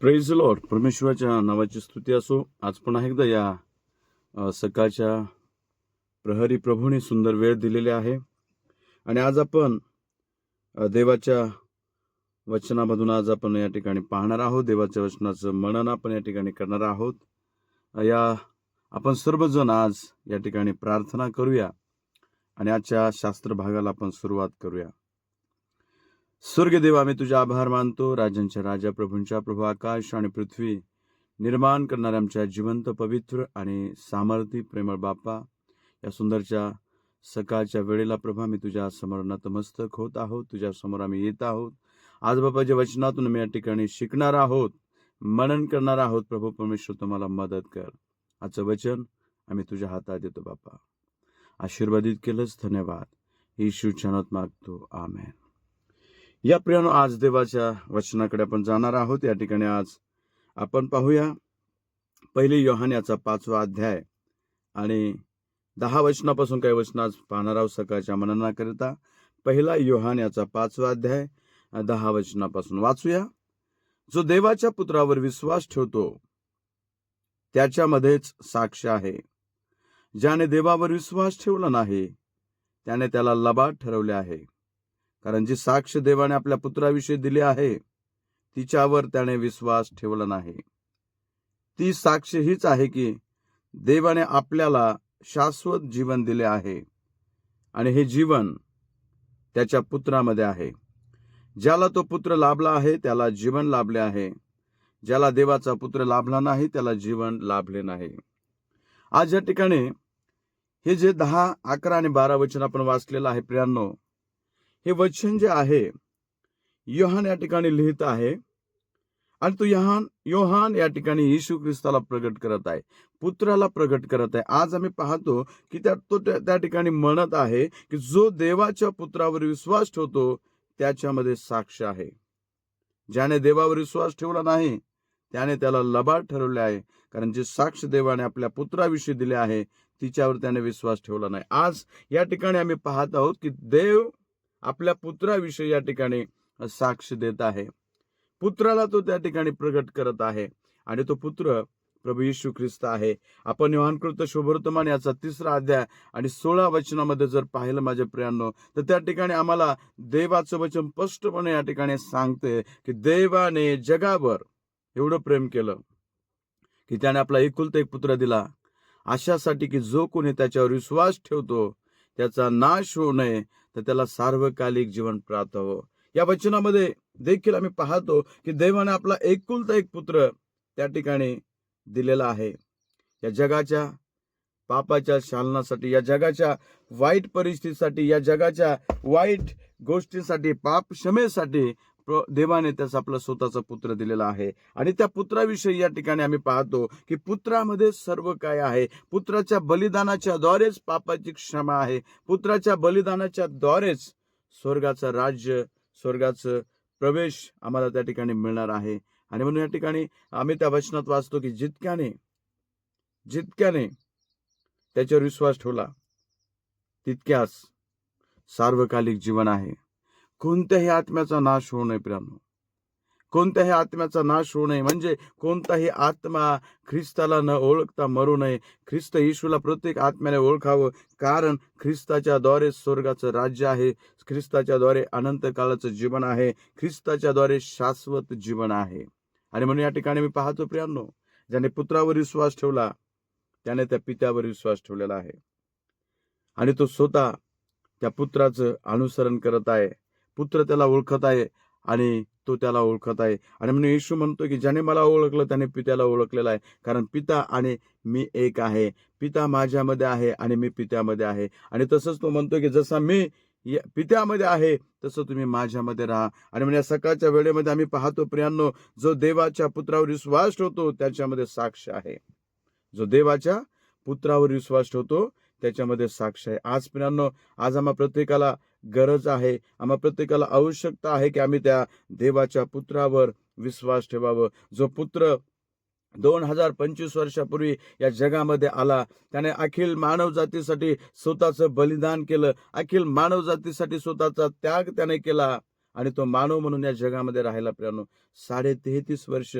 Praise Lord परमेश्वराच्या नावाची स्तुती असो. आज पुन्हा एकदा या सकाळच्या प्रहरी प्रभूने सुंदर वेळ दिलेली आहे. आणि आज आपण देवाच्या वचनामधून आज आपण या ठिकाणी पाहणार आहोत. देवाच्या वचनाचं मनन आपण या ठिकाणी करणार आहोत. या आपण सर्वजण आज या ठिकाणी प्रार्थना करूया. आणि आजच्या शास्त्र भागाला आपण सुरुवात करूया. स्वर्गदेव आम्ही तुझे आभार मानतो. राजांच्या राजा प्रभूंच्या प्रभू आकाश आणि पृथ्वी निर्माण करणाऱ्या आमच्या जिवंत पवित्र आणि सामर्थी प्रेमळ बाप्पा. या सुंदरच्या सकाळच्या वेळेला प्रभा आम्ही तुझ्या समोर नतमस्तक होत आहोत. तुझ्या समोर आम्ही येत आहोत. आज बापाच्या वचनातून आम्ही या ठिकाणी शिकणार आहोत मनन करणार आहोत प्रभू परमेश्वर तुम्हाला मदत कर. आजचं वचन आम्ही तुझ्या हातात देतो बापा आशीर्वादित केलंच धन्यवाद. येशू चनत मागतो. आमेन. या प्रियानो आज देवाच्या वचनाकडे आपण जाणार आहोत. या ठिकाणी आज आपण पाहूया पहिले योहान याचा पाचवा अध्याय. आणि दहा वचनापासून काही वचन आज पाहणार आहोत सकाळच्या मननाकरिता. पहिला योहान याचा पाचवा अध्याय. दहा वचनापासून वाचूया. जो देवाच्या पुत्रावर विश्वास ठेवतो त्याच्यामध्येच साक्ष आहे. ज्याने देवावर विश्वास ठेवला नाही त्याने त्याला लबाड ठरवले आहे. कारण जी साक्ष देवाने आपल्या पुत्राविषयी दिली आहे तिच्यावर त्याने विश्वास ठेवला नाही. ती साक्ष हीच आहे की देवाने आपल्याला शाश्वत जीवन दिले आहे आणि हे जीवन त्याच्या पुत्रामध्ये आहे. ज्याला तो पुत्र लाभला आहे त्याला जीवन लाभले आहे. ज्याला देवाचा पुत्र लाभला नाही त्याला जीवन लाभले नाही. आज या ठिकाणी हे जे दहा अकरा आणि बारा वचन आपण वाचलेलं आहे प्रियांनो हे वचन जे आहे योहान या ठिकाणी लिहित आहे. आणि तो यहान योहान या ठिकाणी येशू ख्रिस्ताला प्रगट करत आहे पुत्राला प्रगट करत आहे. आज आम्ही पाहतो की त्या तो त्या त्या ठिकाणी म्हणत आहे की जो देवाच्या पुत्रावर विश्वास ठेवतो त्याच्यामध्ये साक्ष आहे. ज्याने देवावर विश्वास ठेवला नाही त्याने त्याला लबाड ठरवले आहे. कारण जे साक्ष देवाने आपल्या पुत्राविषयी दिले आहे तिच्यावर त्याने विश्वास ठेवला नाही. आज या ठिकाणी आम्ही पाहत आहोत की देव आपल्या पुत्राविषयी या ठिकाणी साक्ष देत आहे. पुत्राला तो त्या ठिकाणी प्रगट करत आहे आणि तो पुत्र प्रभू येशू ख्रिस्त आहे. आपण योहानकृत शुभवर्तमान याचा तिसरा अध्याय आणि सोळा वचनामध्ये जर पाहिलं माझ्या प्रियांनो तर त्या ठिकाणी आम्हाला देवाचं वचन स्पष्टपणे या ठिकाणी सांगते की देवाने जगावर एवढं प्रेम केलं की त्याने आपला एकुलता एक पुत्र दिला. अशासाठी की जो कोणी त्याच्यावर विश्वास ठेवतो त्याचा नाश होऊ नये तर त्याला सार्वकालिक जीवन प्राप्त हवं या वचनामध्ये देखील आम्ही पाहतो की देवाने आपला एकुलता एक पुत्र त्या ठिकाणी दिलेला आहे. या जगाच्या पापाच्या शालनासाठी या जगाच्या वाईट परिस्थितीसाठी या जगाच्या वाईट गोष्टींसाठी पाप क्षमेसाठी देवाने त्याचा आपला स्वतःचा पुत्र दिलेला आहे. आणि त्या पुत्राविषयी या ठिकाणी आम्ही पाहतो की पुत्रामध्ये सर्व काय आहे? पुत्राच्या बलिदानाच्या द्वारेच पापाची क्षमा आहे. पुत्राच्या बलिदानाच्या द्वारेच स्वर्गाचं राज्य स्वर्गाचं प्रवेश आम्हाला त्या ठिकाणी मिळणार आहे. आणि म्हणून या ठिकाणी आम्ही त्या वचनात वाचतो की जितक्याने जितक्याने त्याच्यावर विश्वास ठेवला तितक्याच सार्वकालिक जीवन आहे. कोणत्याही आत्म्याचा नाश होऊ नये प्रियानो. कोणत्याही आत्म्याचा नाश होऊ नये. म्हणजे कोणताही आत्मा ख्रिस्ताला न ओळखता मरू नये. ख्रिस्त येशूला प्रत्येक आत्म्याने ओळखावं. कारण ख्रिस्ताच्या द्वारे स्वर्गाचं राज्य आहे. ख्रिस्ताच्या द्वारे अनंत काळाचं जीवन आहे. ख्रिस्ताच्या द्वारे शाश्वत जीवन आहे. आणि म्हणून या ठिकाणी मी पाहतो प्रियांनो ज्याने पुत्रावर विश्वास ठेवला त्याने त्या पित्यावर विश्वास ठेवलेला आहे. आणि तो स्वतः त्या पुत्राचं अनुसरण करत आहे. पुत्र त्याला ओळखत आहे आणि तो त्याला ओळखत आहे. आणि म्हणून येशू म्हणतो की ज्याने मला ओळखलं त्याने पित्याला ओळखलेला आहे. कारण पिता आणि मी एक आहे. पिता माझ्यामध्ये आहे आणि मी पित्यामध्ये आहे. आणि तसंच तो म्हणतो की जसा मी पित्यामध्ये आहे तसं तुम्ही माझ्यामध्ये राहा. आणि म्हणजे सकाळच्या वेळेमध्ये आम्ही पाहतो प्रियांनो जो देवाच्या पुत्रावर विश्वास ठेवतो त्याच्यामध्ये साक्ष आहे. जो देवाच्या पुत्रावर विश्वास ठेवतो त्याच्यामध्ये साक्ष आहे. आज प्रियांनो आज आम्हा प्रत्येकाला गरज आहे. आम्हा प्रत्येकाला आवश्यकता आहे की आम्ही त्या देवाच्या पुत्रावर विश्वास ठेवावं. जो पुत्र दोन हजार पंचवीस वर्षापूर्वी या जगामध्ये आला त्याने अखिल मानव जातीसाठी स्वतःचं बलिदान केलं. अखिल मानव जातीसाठी स्वतःचा त्याग त्याने केला आणि तो मानव म्हणून या जगामध्ये राहिला प्रियानो साडे तेहतीस वर्ष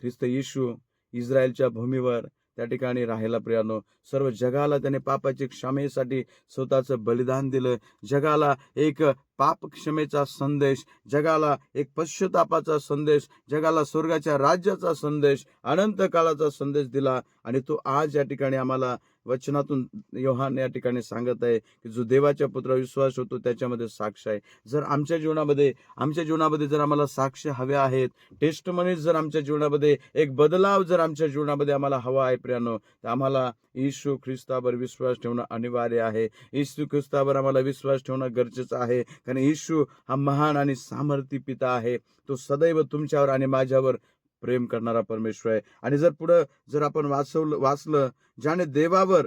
ख्रिस्त येशू इस्रायलच्या भूमीवर त्या ठिकाणी राहायला प्रियानो सर्व जगाला त्याने पापाची क्षमेसाठी स्वतःचं बलिदान दिलं. जगाला एक पाप क्षमेचा संदेश जगाला एक पश्चतापाचा संदेश जगाला स्वर्गाच्या राज्याचा संदेश अनंत काळाचा संदेश दिला आणि तो आज या ठिकाणी आम्हाला वचनातून योहान या ठिकाणी सांगत आहे की जो देवाच्या पुत्र विश्वास होतो त्याच्यामध्ये साक्ष आहे. जर आमच्या जीवनामध्ये आमच्या जीवनामध्ये जर आम्हाला साक्ष हव्या आहेत टेस्ट जर आमच्या जीवनामध्ये एक बदलाव जर आमच्या जीवनामध्ये आम्हाला हवा आहे प्रियानो तर आम्हाला येशू ख्रिस्तावर विश्वास ठेवणं अनिवार्य आहे. येशू ख्रिस्तावर आम्हाला विश्वास ठेवणं गरजेचं आहे. कारण येशू हा महान आणि सामर्थी पिता आहे. तो सदैव तुमच्यावर आणि माझ्यावर प्रेम करणारा परमेश्वर आहे. आणि जर पुढं जर आपण वाचवलं वाचलं ज्याने देवावर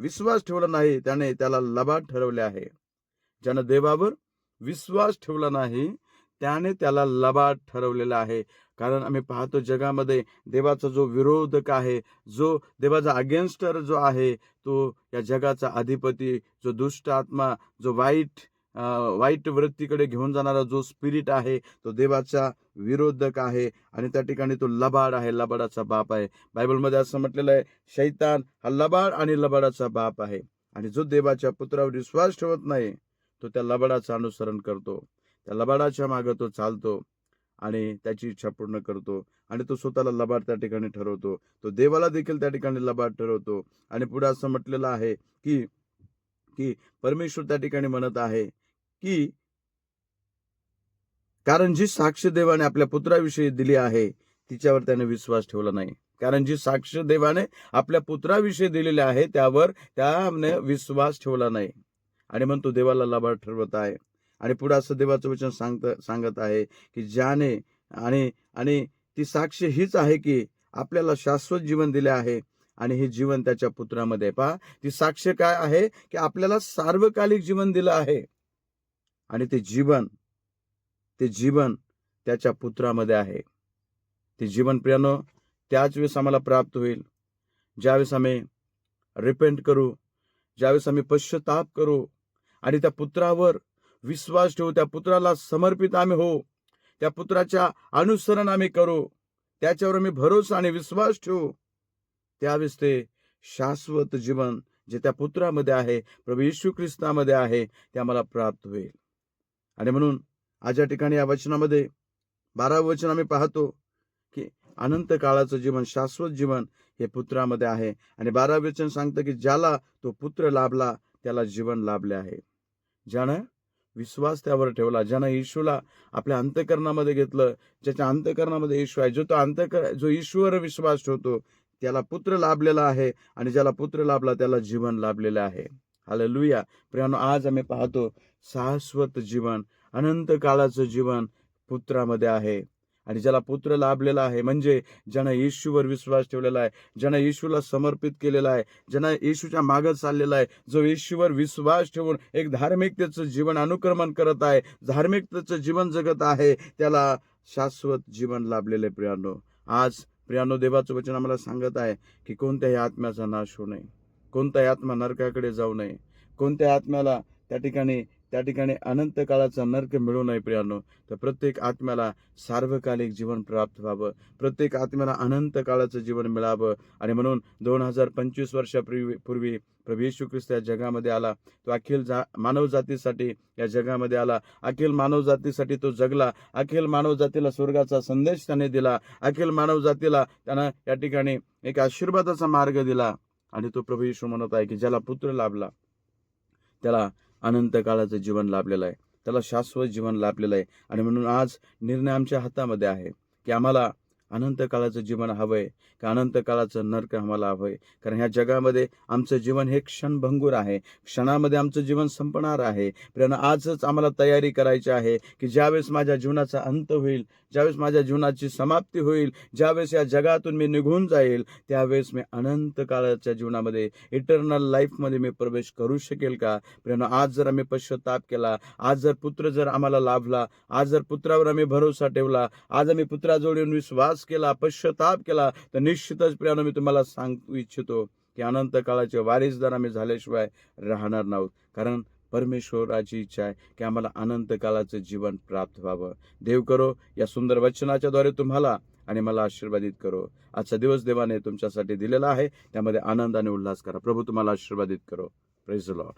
विश्वास ठेवला नाही त्याने त्याला लबाड ठरवले आहे. ज्यानं देवावर विश्वास ठेवला नाही त्याने त्याला लबाड ठरवलेला आहे. कारण आम्ही पाहतो जगामध्ये देवाचा जो विरोधक आहे जो देवाचा अगेन्स्टर जो आहे तो या जगाचा अधिपती जो दुष्ट आत्मा जो वाईट वाईट वृत्तीकडे घेऊन जाणारा जो स्पिरिट आहे तो देवाचा विरोधक आहे आणि त्या ठिकाणी तो लबाड आहे लबाडाचा बाप आहे. बायबलमध्ये असं म्हटलेलं आहे शैतान हा लबाड आणि लबाडाचा बाप आहे आणि जो देवाच्या पुत्रावर विश्वास ठेवत नाही तो त्या लबाडाचं अनुसरण करतो. त्या लबाडाच्या मागं तो चालतो आणि त्याची इच्छा पूर्ण करतो आणि तो स्वतःला लबाड त्या ठिकाणी ठरवतो. तो देवाला देखील त्या ठिकाणी लबाड ठरवतो आणि पुढे असं म्हटलेलं आहे की की परमेश्वर त्या ठिकाणी म्हणत आहे की कारण जी साक्ष देवाने आपल्या पुत्राविषयी दिली आहे तिच्यावर त्याने विश्वास ठेवला नाही. कारण जी साक्ष देवाने आपल्या पुत्राविषयी दिलेली आहे त्यावर त्याने विश्वास ठेवला नाही. आणि मग तो देवाला लाभार ठरवत आहे. आणि पुढे असं देवाचं वचन सांगत सांगत आहे की ज्याने आणि आणि ती साक्ष हीच आहे की आपल्याला शाश्वत जीवन दिले आहे आणि हे जीवन त्याच्या पुत्रामध्ये पहा ती साक्ष काय आहे? की आपल्याला सार्वकालिक जीवन दिलं आहे. आणि ते जीवन ते जीवन त्याच्या पुत्रामध्ये आहे. ते जीवन प्रियानो त्याच वेळेस आम्हाला प्राप्त होईल. ज्यावेळेस आम्ही रिपेंट करू ज्यावेळेस आम्ही पश्चताप करू आणि त्या पुत्रावर विश्वास ठेवू त्या पुत्राला समर्पित आम्ही हो त्या पुत्राच्या अनुसरण आम्ही करू त्याच्यावर आम्ही भरोसा आणि विश्वास ठेवू. त्यावेळेस ते शाश्वत जीवन जे त्या पुत्रामध्ये आहे प्रभू येशू ख्रिस्तामध्ये आहे ते आम्हाला प्राप्त होईल. आणि म्हणून आज या ठिकाणी या वचनामध्ये बारावं वचन आम्ही पाहतो की अनंत काळाचं जीवन शाश्वत जीवन हे पुत्रामध्ये आहे. आणि बारावं वचन सांगतं की ज्याला तो पुत्र लाभला त्याला जीवन लाभले आहे. ज्यानं विश्वास त्यावर ठेवला ज्यानं येशूला आपल्या अंतकरणामध्ये घेतलं ज्याच्या अंतकरणामध्ये येशू आहे जो तो अंतकर जो ईश्वर विश्वास ठेवतो त्याला पुत्र लाभलेला आहे. आणि ज्याला पुत्र लाभला त्याला जीवन लाभलेलं आहे. हालेलुया. प्रियानो आज आम्ही पाहतो शाश्वत जीवन अनंत काळाचं जीवन पुत्रामध्ये आहे. आणि ज्याला पुत्र लाभलेला आहे म्हणजे ज्यानं येशूवर विश्वास ठेवलेला आहे ज्यानं येशूला समर्पित केलेला आहे ज्यानं येशूच्या मागं चाललेला आहे जो येशूवर विश्वास ठेवून एक धार्मिकतेचं जीवन अनुक्रमण करत आहे धार्मिकतेचं जीवन जगत आहे त्याला शाश्वत जीवन लाभलेले प्रियानो. आज प्रियानो देवाचं वचन आम्हाला सांगत आहे की कोणत्याही आत्म्याचा नाश होऊ नये. कोणताही आत्मा नरकाकडे जाऊ नये. कोणत्या आत्म्याला त्या ठिकाणी त्या ठिकाणी अनंत काळाचा नरक मिळू नये प्रियानो. तर प्रत्येक आत्म्याला सार्वकालिक जीवन प्राप्त व्हावं. प्रत्येक आत्म्याला अनंत काळाचं जीवन मिळावं. आणि म्हणून दोन हजार पंचवीस वर्षापूर्वी पूर्वी प्रभू येशू ख्रिस्त या जगामध्ये आला. तो अखिल जा मानवजातीसाठी या जगामध्ये आला. अखिल मानवजातीसाठी तो जगला. अखिल मानवजातीला स्वर्गाचा संदेश त्याने दिला. अखिल मानवजातीला त्यानं या ठिकाणी एक आशीर्वादाचा मार्ग दिला. आणि तो प्रभू येशू म्हणत आहे की ज्याला पुत्र लाभला त्याला अनंत काळाचं जीवन लाभलेलं आहे. त्याला शाश्वत जीवन लाभलेलं आहे. आणि म्हणून आज निर्णय आमच्या हातामध्ये आहे की आम्हाला अनंत काळाचं जीवन हवंय का अनंत काळाचं नरक आम्हाला हवंय? कारण ह्या जगामध्ये आमचं जीवन हे क्षणभंगूर आहे. क्षणामध्ये आमचं जीवन संपणार आहे. प्रियानं आजच आम्हाला तयारी करायची आहे की ज्यावेळेस माझ्या जीवनाचा अंत होईल ज्यावेळेस माझ्या जीवनाची समाप्ती होईल ज्यावेळेस या जगातून मी निघून जाईल त्यावेळेस मी अनंत काळाच्या जीवनामध्ये इटर्नल लाईफमध्ये मी प्रवेश करू शकेल का? प्रियानं आज जर आम्ही पश्चाताप केला आज जर पुत्र जर आम्हाला लाभला आज जर पुत्रावर आम्ही भरोसा ठेवला आज आम्ही पुत्राजवळ येऊन विश्वास केला पश्चाताप केला तर निश्चितच प्रियानो मी तुम्हाला सांगू इच्छितो की अनंत काळाचे वारीसदार आम्ही झाल्याशिवाय राहणार नाहोत. कारण परमेश्वराची इच्छा आहे की आम्हाला अनंत काळाचं जीवन प्राप्त व्हावं. देव करो या सुंदर वचनाच्या द्वारे तुम्हाला आणि मला आशीर्वादित करो. आजचा दिवस देवाने तुमच्यासाठी दिलेला आहे. त्यामध्ये आनंद आणि उल्हास करा. प्रभू तुम्हाला आशीर्वादित करो. Praise Lord